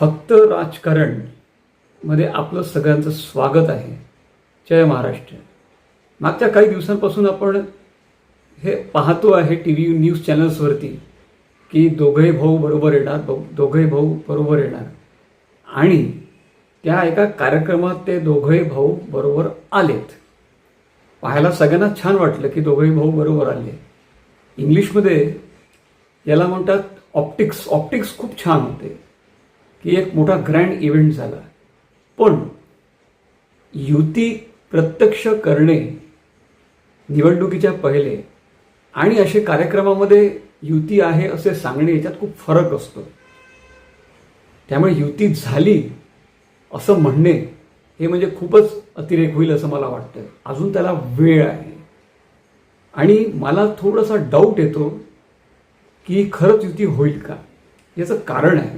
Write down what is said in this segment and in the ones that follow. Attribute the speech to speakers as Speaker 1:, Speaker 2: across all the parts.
Speaker 1: फक्त राजकारणमध्ये आपलं सगळ्यांचं स्वागत आहे. जय महाराष्ट्र. मागच्या काही दिवसांपासून आपण हे पाहतो आहे टी व्ही न्यूज चॅनल्सवरती की दोघंही भाऊ बरोबर येणार भाऊ दोघंही भाऊ बरोबर येणार. आणि त्या एका कार्यक्रमात ते दोघंही भाऊ बरोबर आलेत. पाहायला सगळ्यांना छान वाटलं की दोघंही भाऊ बरोबर आले. इंग्लिशमध्ये याला म्हणतात ऑप्टिक्स ऑप्टिक्स खूप छान होते. की एक मोठा ग्रँड इव्हेंट झाला. पण युती प्रत्यक्ष करणे निवडणुकीच्या पहिले आणि असे कार्यक्रमामध्ये युती आहे असे सांगणे याच्यात खूप फरक असतो. त्यामुळे युती झाली असं म्हणणे हे म्हणजे खूपच अतिरेक होईल असं मला वाटतं अजून त्याला वेळ आहे. आणि मला थोडासा डाऊट येतो की खरंच युती होईल का? याचं कारण आहे.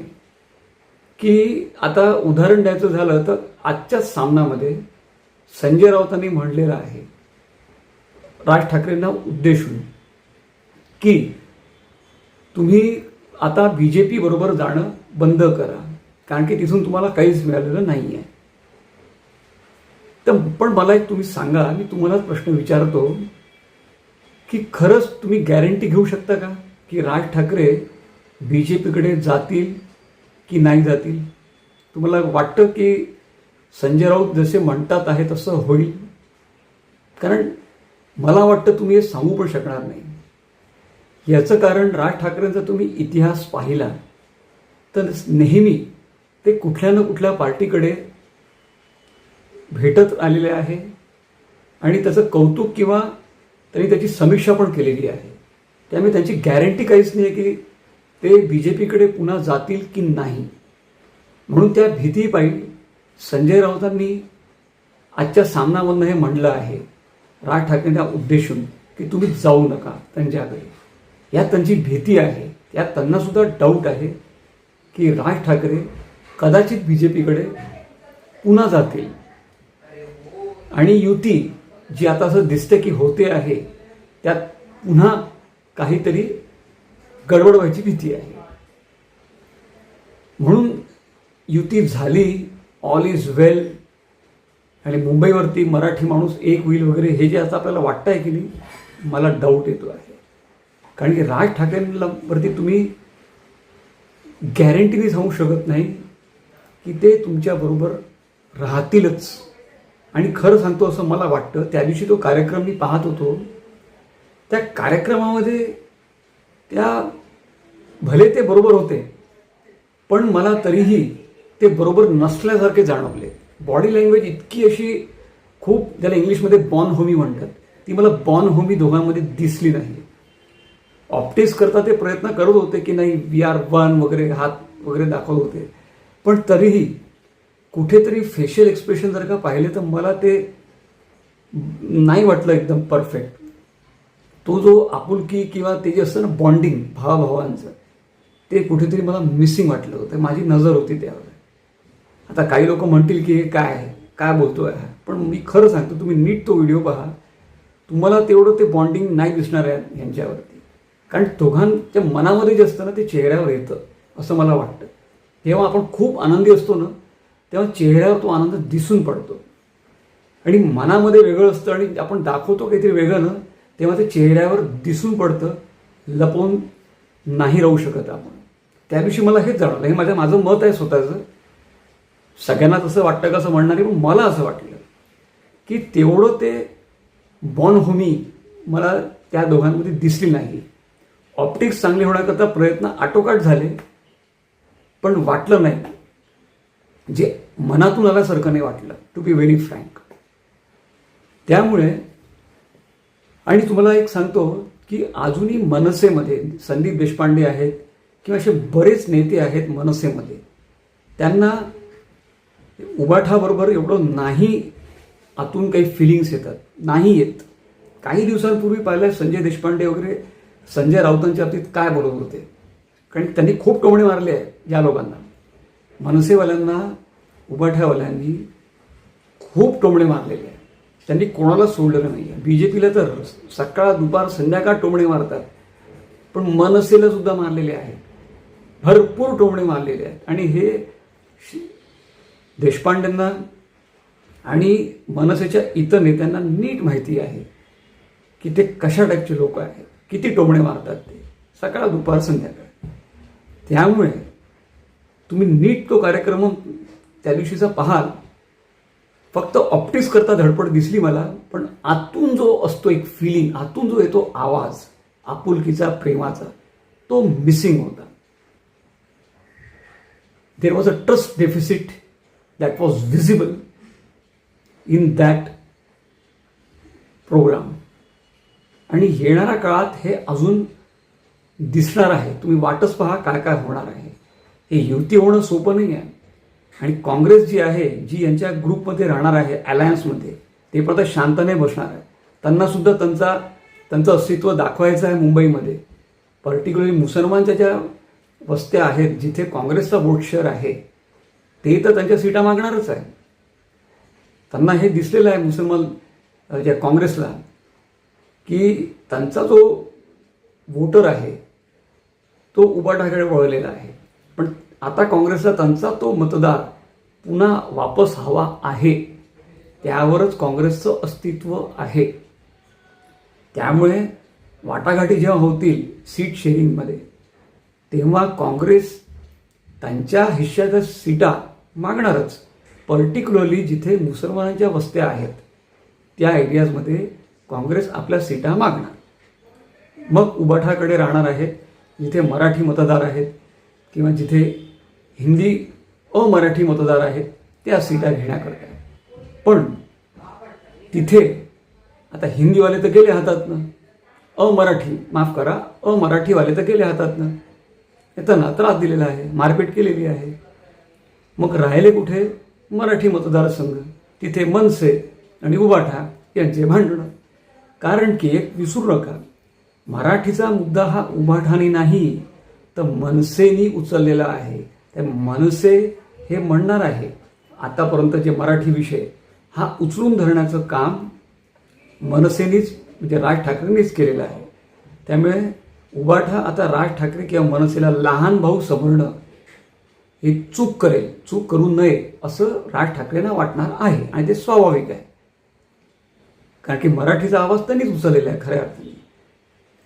Speaker 1: की आता उदाहरण द्यायचं झालं तर आजच्याच सामनामध्ये संजय राऊतांनी म्हणलेलं आहे राज ठाकरेंना उद्देशून की तुम्ही आता बी जे पी बरोबर जाणं बंद करा कारण की तिथून तुम्हाला काहीच मिळालेलं नाही आहे तर पण मला एक तुम्ही सांगा मी तुम्हालाच प्रश्न विचारतो की खरंच तुम्ही गॅरंटी घेऊ शकता का की राज ठाकरे बी जे पीकडे जातील की नाही जातील? तुम्हाला वाटतं की संजय राऊत जसे म्हणतात आहे तसं होईल? कारण मला वाटतं तुम्ही हे सांगू पण शकणार नाही. याचं कारण राज ठाकरेंचा तुम्ही इतिहास पाहिला तर नेहमी ते कुठल्या ना कुठल्या पार्टीकडे भेटत आलेले आहे आणि त्याचं कौतुक किंवा त्यांनी त्याची समीक्षा पण केलेली आहे. त्यामुळे त्यांची गॅरंटी काहीच नाही आहे की ते बी जे पीकडे पुन्हा जातील की नाही? म्हणून त्या भीतीपायी संजय राऊतांनी आजच्या सामनामधनं हे म्हटलं आहे राज ठाकरेंना उद्देशून की तुम्ही जाऊ नका त्यांच्याकडे. यात त्यांची भीती आहे यात त्यांनासुद्धा डाऊट आहे की राज ठाकरे कदाचित बी जे पीकडे पुन्हा जातील. आणि युती जी आता असं दिसते की होते आहे त्यात पुन्हा काहीतरी गडबड व्हायची भीती आहे. म्हणून युती झाली ऑल इज वेल आणि मुंबईवरती मराठी माणूस एक होईल वगैरे हे जे आता आपल्याला वाटतं आहे की नाही मला डाऊट येतो आहे. कारण की राज ठाकरेंना वरती तुम्ही गॅरंटीने सांगू शकत नाही की ते तुमच्याबरोबर राहतीलच. आणि खरं सांगतो असं मला वाटतं त्या दिवशी तो कार्यक्रम मी पाहत होतो त्या कार्यक्रमामध्ये त्या भले ते बरोबर होते पण मला तरीही ते बरोबर नसल्यासारखे जाणवले. बॉडी लँग्वेज इतकी अशी खूप ज्याला इंग्लिशमध्ये बॉन होमी म्हणतात ती मला बॉन होमी दोघांमध्ये दिसली नाही. ऑप्टिक्स करता ते प्रयत्न करत होते की नाही वी आर वन वगैरे हात वगैरे दाखवत होते. पण तरीही कुठेतरी फेशियल एक्सप्रेशन जर का पाहिले तर मला ते नाही वाटलं एकदम परफेक्ट तो जो आपुलकी किंवा ते जे असतं ना बॉन्डिंग भावाभावांचं ते कुठेतरी मला मिसिंग वाटलं होतं. माझी नजर होती त्यावर. आता काही लोक म्हणतील की हे काय आहे? काय बोलतो आहे पण मी खरं सांगतो तुम्ही नीट तो व्हिडिओ पहा. तुम्हाला तेवढं ते बॉन्डिंग नाही दिसणार आहे यांच्यावरती. कारण दोघांच्या मनामध्ये जे असतं ना ते चेहऱ्यावर येतं असं मला वाटतं. जेव्हा आपण खूप आनंदी असतो ना तेव्हा चेहऱ्यावर तो आनंद दिसून पडतो. आणि मनामध्ये वेगळं असतं आणि आपण दाखवतो काहीतरी वेगळं ना तेव्हा ते चेहऱ्यावर दिसून पडतं लपवून नाही राहू शकत आपण. त्या दिवशी मला हेच जाणवलं हे माझं माझं मत आहे स्वतःचं. सगळ्यांना तसं वाटतं का असं म्हणणार आहे पण मला असं वाटलं की तेवढं ते बॉनहोमी मला त्या दोघांमध्ये दिसली नाही. ऑप्टिक्स चांगले होण्याकरता प्रयत्न आटोकाट झाले पण वाटलं नाही. जे मनातून आल्यासारखं नाही वाटलं टू बी व्हेरी फ्रँक त्यामुळे आणि तुम्हाला एक सांगतो की अजूनही मनसेमध्ये संदीप देशपांडे आहेत किंवा असे बरेच नेते आहेत मनसेमध्ये त्यांना उबाठाबरोबर एवढं नाही आतून काही फिलिंग्स येतात नाही येत. काही दिवसांपूर्वी पाहिलं संजय देशपांडे वगैरे संजय राऊतांच्या बाबतीत काय बोलत होते? कारण त्यांनी खूप टोमणे मारले आहे या लोकांना. मनसेवाल्यांना उबाठ्यावाल्यांनी खूप टोमणे मारलेले आहेत. त्यांनी कोणाला सोडलेलं नाही आहे बी जे पीला तर सकाळ दुपार संध्याकाळ टोमणे मारतात. पण मनसेला सुद्धा मारलेले आहेत. भरपूर टोमणे मारलेले आहेत. आणि हे देशपांडेंना आणि मनसेच्या इतर नेत्यांना नीट माहिती आहे की ते कशा टाईपचे लोक आहेत. किती टोमणे मारतात ते. सकाळ दुपार संध्याकाळ. त्यामुळे तुम्ही नीट तो कार्यक्रम त्या दिवशीचा पाहाल. फक्त ऑप्टिक्स करता धडपड दिसली मला पण आतून जो असतो एक फिलिंग आतून जो येतो आवाज आपुलकीचा प्रेमाचा तो मिसिंग होता. There was a trust deficit that was visible in that programme आणि येणाऱ्या काळात हे अजून दिसणार आहे. तुम्ही वाटच पहा काय काय होणार आहे. हे युती होणं सोपं नाही आहे आणि काँग्रेस जी आहे जी यांच्या ग्रुपमध्ये राहणार आहे अलायन्समध्ये ते पण आता शांतने बसणार आहे. त्यांना सुद्धा त्यांचा त्यांचं अस्तित्व दाखवायचं आहे मुंबईमध्ये. पर्टिक्युलरली मुसलमानच्या ज्या वस्त्या आहेत जिथे काँग्रेसचा वोट शेअर आहे ते तर त्यांच्या सीटा मागणारच आहे. त्यांना हे दिसलेलं आहे मुसलमान ज्या काँग्रेसला की त्यांचा जो वोटर आहे तो उबाटाकडे वळलेला आहे. पण आता काँग्रेसला त्यांचा तो मतदार पुन्हा वापस हवा आहे. त्यावरच काँग्रेसचं अस्तित्व आहे. त्यामुळे वाटाघाटी जेव्हा होतील सीट शेअरिंगमध्ये तेव्हा काँग्रेस त्यांच्या हिश्श्याच्या सीटा मागणारच. पर्टिक्युलरली जिथे मुसलमानांच्या वस्त्या आहेत त्या एरियाजमध्ये काँग्रेस आपल्या सीटा मागणार. मग उबाठाकडे राहणार आहेत जिथे मराठी मतदार आहेत किंवा जिथे हिंदी अमराठी मतदार आहेत त्या सीटा घेण्याकरता पण तिथे आता हिंदीवाले तर गेले हातातनं अमराठी माफ करा अमराठीवाले तर गेले हातातनं त्यांना त्रास दिलेला आहे मारपीट केलेली आहे. मग राहिले कुठे? मराठी मतदारसंघ. तिथे मनसे आणि उबाठा यांचे भांडणं. कारण की एक विसरू नका मराठीचा मुद्दा हा उभाठाने नाही तर मनसेनी उचललेला आहे. ते मनसे हे म्हणणार आहे आतापर्यंत जे मराठी विषय हा उचलून धरण्याचं काम मनसेनीच म्हणजे राज ठाकरेंनीच केलेलं आहे. त्यामुळे उबाठा आता राज ठाकरे किंवा मनसेला लहान भाऊ समजणं हे चूक करेल चूक करू नये असं राज ठाकरेंना वाटणार आहे आणि ते स्वाभाविक आहे. कारण की मराठीचा आवाज त्यांनीच उचललेला आहे खऱ्या अर्थाने.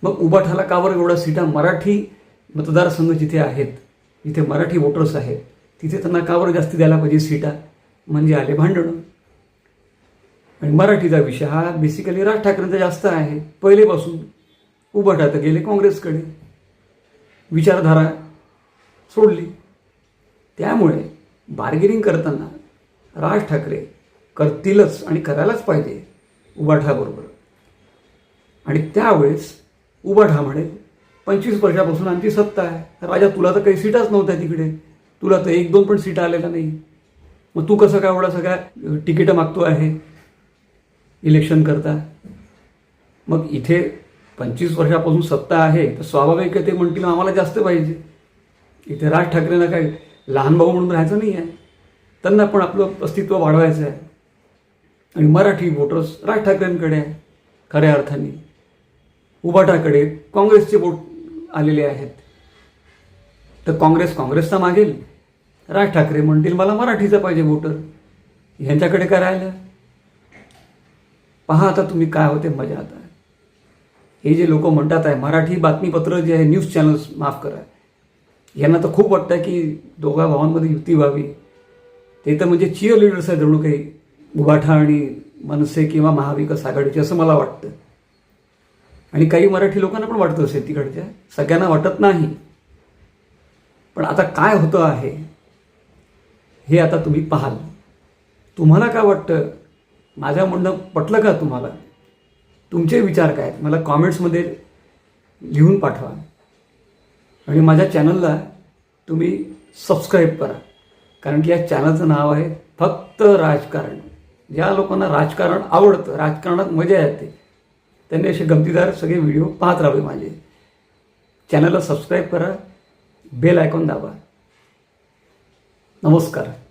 Speaker 1: मग उबाठाला का बरं एवढ्या सीटा मराठी मतदारसंघ जिथे आहेत? जिथे मराठी वोटर्स आहेत. तिथे त्यांना कावर जास्त जास्ती द्यायला पाहिजे सीटा? म्हणजे आले भांडणं. आणि मराठीचा विषय हा बेसिकली राज ठाकरेंचा जास्त आहे. पहिलेपासून उभं तर गेले काँग्रेसकडे. विचारधारा सोडली. त्यामुळे बार्गेनिंग करताना राज ठाकरे करतीलच आणि करायलाच पाहिजे उबाठाबरोबर आणि त्यावेळेस उबाठा म्हणे पंचवीस वर्षापासून आमची सत्ता आहे. राजा तुला तर काही सीटाच नव्हत्या तिकडे. तुला तर एक दोन पण सीटा आलेल्या नाही. मग तू कसं काय एवढा सगळ्या तिकीटं मागतो आहे? इलेक्शन करता. मग इथे पंचवीस वर्षापासून सत्ता आहे तर स्वाभाविक आहे ते म्हणतील आम्हाला जास्त पाहिजे. इथे राज ठाकरेंना काय लहान भाऊ म्हणून राहायचं नाही आहे त्यांना पण आपलं अस्तित्व वाढवायचं आहे. आणि मराठी वोटर्स राज ठाकरेंकडे आहे खऱ्या अर्थाने. उबाटाकडे काँग्रेसचे वोट आलेले आहेत. तर काँग्रेस काँग्रेसचा मागेल. राज ठाकरे म्हणतील मला मराठीचा पाहिजे वोटर ह्यांच्याकडे काय राहिलं? पहा आता तुम्ही काय होते मजा आता. हे जे लोक म्हणतात आहे मराठी बातमीपत्र जे आहे न्यूज चॅनल्स माफ करा. यांना तर खूप वाटतं की दोघा भावांमध्ये युती व्हावी. ते तर म्हणजे चिअर लिडर्स आहे जणू काही उबाठा आणि मनसे किंवा महाविकास आघाडीचे असं मला वाटतं. आणि काही मराठी लोकांना पण वाटतं असेल तिकडच्या. सगळ्यांना वाटत नाही. पण आता काय होतं आहे हे आता तुम्ही पाहाल. तुम्हाला काय वाटतं? माझ्या म्हणणं पटलं का तुम्हाला? तुमचे विचार काय आहेत? मला कॉमेंट्समध्ये लिहून पाठवा. आणि माझ्या चॅनलला तुम्ही सबस्क्राईब करा. कारण की या चॅनलचं नाव आहे फक्त राजकारण. ज्या लोकांना राजकारण आवडतं राजकारणात मजा येते त्यांनी असे गमतीदार सगळे व्हिडिओ पाहत राहावे माझे. चॅनलला सबस्क्राईब करा. बेल आयकॉन दाबा. नमस्कार.